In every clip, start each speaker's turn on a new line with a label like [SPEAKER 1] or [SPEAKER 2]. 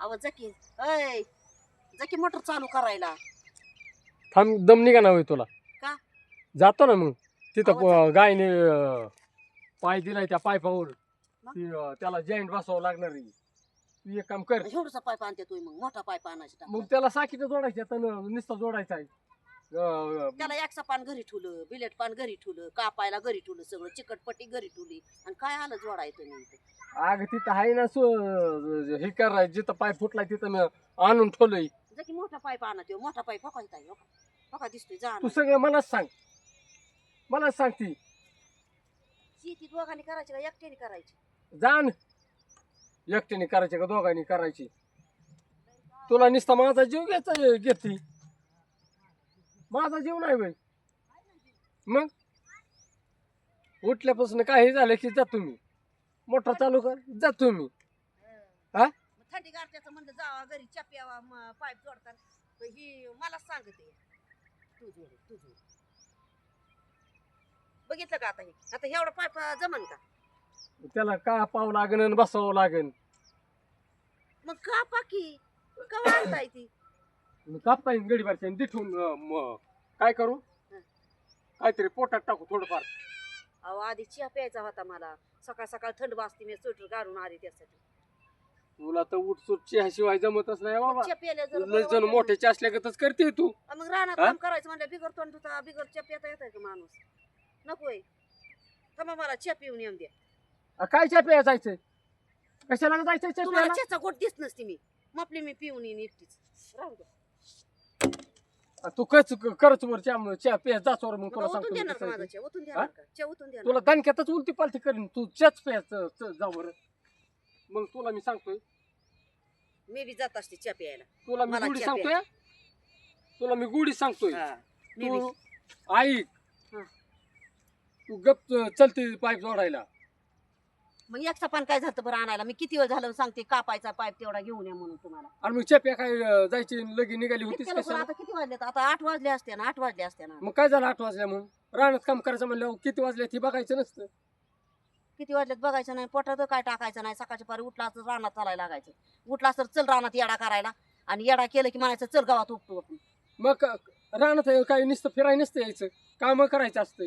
[SPEAKER 1] अहो जकी अय जकी मोटर चालू करायला.
[SPEAKER 2] थांब दम निघा ना होय तुला.
[SPEAKER 1] का?
[SPEAKER 2] जातो ना मग. तिथं प- गायने अं, पाय दिलाय त्या पायपावर.
[SPEAKER 1] मग?
[SPEAKER 2] ती, अं, त्याला जॉईंट बसावं लागणार आहे. तू एक काम कर.
[SPEAKER 1] एवढसा पाईप आणते तुम्ही मग. मोठा पाईप आणायचा
[SPEAKER 2] मग त्याला साखीचं जोडायचं तर नुसतं जोडायचं आहे.
[SPEAKER 1] त्याला एकसा पान घरी ठेवलं बिलेट पान घरी ठेवलं कापायला घरी ठेवलं सगळं चिकटपट्टी घरी ठेवली आणि काय आलं जोडायचं इथं.
[SPEAKER 2] अगं तिथं आहे ना सो हे करायचं जिथं पाय फुटलाय तिथं मी आणून ठेवलंय.
[SPEAKER 1] जकी मोठा पाईप आणत मोठा पाईप का इथं आहे, हो का? हो का दिसतोय जा
[SPEAKER 2] तू सगळं मलाच सांग. मलाच सांग ती.
[SPEAKER 1] शेती दोघांनी करायची का एकट्याने करायची?
[SPEAKER 2] जाण एकटीने करायची का दोघांनी करायची? तुला नुसता माझा जीव घ्यायचा घेते. माझा जीव नाही बाई. मग? उठल्यापासून काही झालं की जा तुम्ही. मोटर चालू कर जा तुम्ही. हा?
[SPEAKER 1] मग थंडी गारट्याचं म्हणलं जावा घरी चप्यावा पाईप जोडतात तर ही मला सांगते. तू जोड तू जोड. बघितलं का आता हे? आता एवढा पाईप जमन का?
[SPEAKER 2] त्याला का पाव लागन आणि बसावं लागन?
[SPEAKER 1] मग का. पाकी का आणताय ती?
[SPEAKER 2] कापता येईल गडीबारच्या दिठून अं, म- काय करू? काहीतरी पोटात टाकू थोडंफार.
[SPEAKER 1] अहो आधी चिया प्यायचा होता मला. सकाळ सकाळ थंड वाजते मी स्वेटर घालून आले त्यासाठी.
[SPEAKER 2] तुला तर उठसूट चहाशिवाय जमतच नाही बाबा.
[SPEAKER 1] चिया प्यायला जर
[SPEAKER 2] लय जण मोठ्याचे असल्यागतच करते तू.
[SPEAKER 1] मग रानात
[SPEAKER 2] हा?
[SPEAKER 1] काम करायचं म्हणजे बिगर तोंडुचा बिगर चिया पिता येत का माणूस? नकोय थांबा मला चिया पिऊन येऊन द्या
[SPEAKER 2] अ, काय चहा प्यायला जायचंय? कशाला ग जायचंय चहा
[SPEAKER 1] तुम्हाला
[SPEAKER 2] प्यायला?
[SPEAKER 1] गोट दिसत नसते मी. मपली मी पिऊन येईन एकटीच. राहू द्या
[SPEAKER 2] तू कच करच वर चहा चहा प्याय जाच वर मग तुला
[SPEAKER 1] ओतून
[SPEAKER 2] सांगतो
[SPEAKER 1] देणार का माझा. चिया ओतून देणार का? चिया ओतून देणार.
[SPEAKER 2] तुला दणक्यातच उलटी पालती करीन तू चच प्यायचं च- जा बरं. मग तुला मी सांगतोय.
[SPEAKER 1] मी बी जात असते चिया प्यायला.
[SPEAKER 2] तुला मी
[SPEAKER 1] मला
[SPEAKER 2] गुढी
[SPEAKER 1] चहा
[SPEAKER 2] सांगतोय? तुला मी गुढी सांगतोय.
[SPEAKER 1] मी
[SPEAKER 2] तू ऐक.
[SPEAKER 1] हा.
[SPEAKER 2] तू गप चलते पाईप जोडायला.
[SPEAKER 1] मग एक पान काय झालं बरं आणायला? मी किती वेळ झालं सांगते कापायचा पाईप तेवढा घेऊन या म्हणून तुम्हाला.
[SPEAKER 2] आणि मग चप्या काय अं, जायची लगी निघाली होतीस
[SPEAKER 1] इतक्या लवकर
[SPEAKER 2] कशाला?
[SPEAKER 1] आता किती वाजले आता आठ वाजले असते ना आठ वाजले असते ना.
[SPEAKER 2] मग काय झालं आठ वाजल्या मग? रानात काम करायचं म्हणल्यावर किती वाजले ती बघायचं नसतं.
[SPEAKER 1] किती वाजलेत बघायचं नाही पोटात काय टाकायचं नाही सकाळच्या पारी उठला तर रानात चालायला लागायचं. उठला तर चल रानात येडा करायला. आणि येडा केलं की म्हणायचं चल गावात उपटू आपण.
[SPEAKER 2] मग रानात काही नुसतं फिराय नसतं यायचं काम करायचं असतं.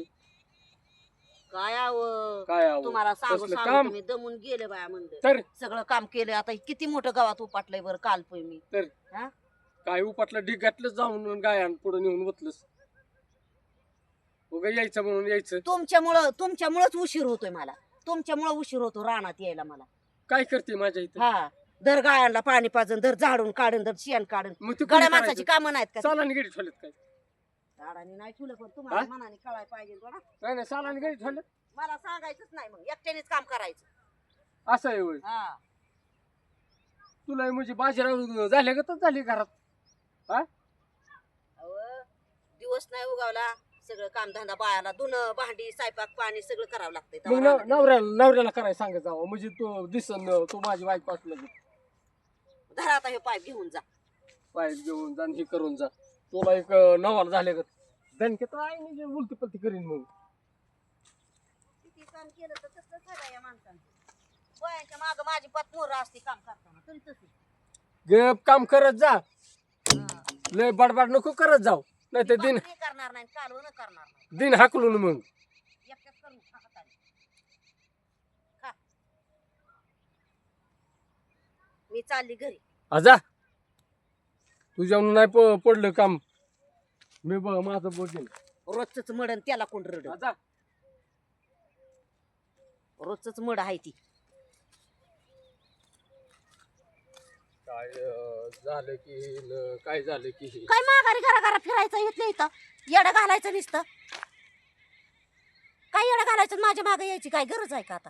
[SPEAKER 1] काय आव?
[SPEAKER 2] काय.
[SPEAKER 1] तुम्हाला सांगू
[SPEAKER 2] कसलं
[SPEAKER 1] सांगू
[SPEAKER 2] काम?
[SPEAKER 1] तुम्ही दमून गेले बाया म्हणलं
[SPEAKER 2] तर?
[SPEAKER 1] सगळं काम केलं. आता किती मोठं गावात उपाटलंय बरं काल पोय मी.
[SPEAKER 2] काय उपाटलं? घातलं जाऊन गायान पुढे नेऊन बतलंस उगा यायचं म्हणून यायचं.
[SPEAKER 1] तुमच्यामुळं तुमच्यामुळंच उशीर होतोय मला. तुमच्यामुळं उशीर होतो रानात यायला मला.
[SPEAKER 2] काय करते माझ्या इथं?
[SPEAKER 1] हा. दर गायांना पाणी पाजून दर झाडून काढून दर शेण काढून.
[SPEAKER 2] मग तू
[SPEAKER 1] गड्या माणसाची कामं नाहीत का
[SPEAKER 2] गेली ठेवलेत काय?
[SPEAKER 1] झाडांनी नाही ठेवलं पण तुम्हाला? मनाने कळाय पाहिजे थोडा.
[SPEAKER 2] नाही नाही सालानी गेली ठेवले.
[SPEAKER 1] मला सांगायचंच नाही मग एकट्यानेच काम करायचं.
[SPEAKER 2] असं आहे होय.
[SPEAKER 1] हा.
[SPEAKER 2] तुला म्हणजे बाजीराव झाल्या का झाली घरात?
[SPEAKER 1] अहो, दिवस नाही उगावला. सगळं कामधंदा बायाला धुणं भांडी स्वयंपाक पाणी सगळं करावं लागतंय
[SPEAKER 2] मग
[SPEAKER 1] तेव्हा
[SPEAKER 2] नव- नवऱ्याला नवऱ्याला करायला सांगत जावं. म्हणजे तो दिसन तू माझी बाईक असलं की.
[SPEAKER 1] धरा आता हे पाईप घेऊन जा.
[SPEAKER 2] पाईप घेऊन जा आणि हे करून जा. तुला एक अं, नवाला झाले का दणके तर आहे म्हणजे उलटी पलटी करीन मग.
[SPEAKER 1] किती काम केलं तर तसंच झालं या माणसानं बायांच्या माग माझी पत्मोर असते काम करताना तरी तसं.
[SPEAKER 2] गप काम करत जा. लय बडबड नको करत जाऊ. नाही तर दिन
[SPEAKER 1] करणार नाही कालवण करणार नाही.
[SPEAKER 2] दिन हाकलून मग.
[SPEAKER 1] एकट्याच करून खा हाताने. खा. मी चालली घरी.
[SPEAKER 2] आजा तुझ्या नाही प- पडलं काम. मी बघ माझं बघेन
[SPEAKER 1] रोजच मडन त्याला कोण रड
[SPEAKER 2] आजा
[SPEAKER 1] रोजच मड आहे ती.
[SPEAKER 2] काय अं, झालं की न काय झालं की?
[SPEAKER 1] काय माघारी घरा घरा फिरायचं इथलं इथं? येडं घालायचं नुसतं. काय येडं घालायचं? आणि माझ्या मागे यायची काय गरज आहे का आता?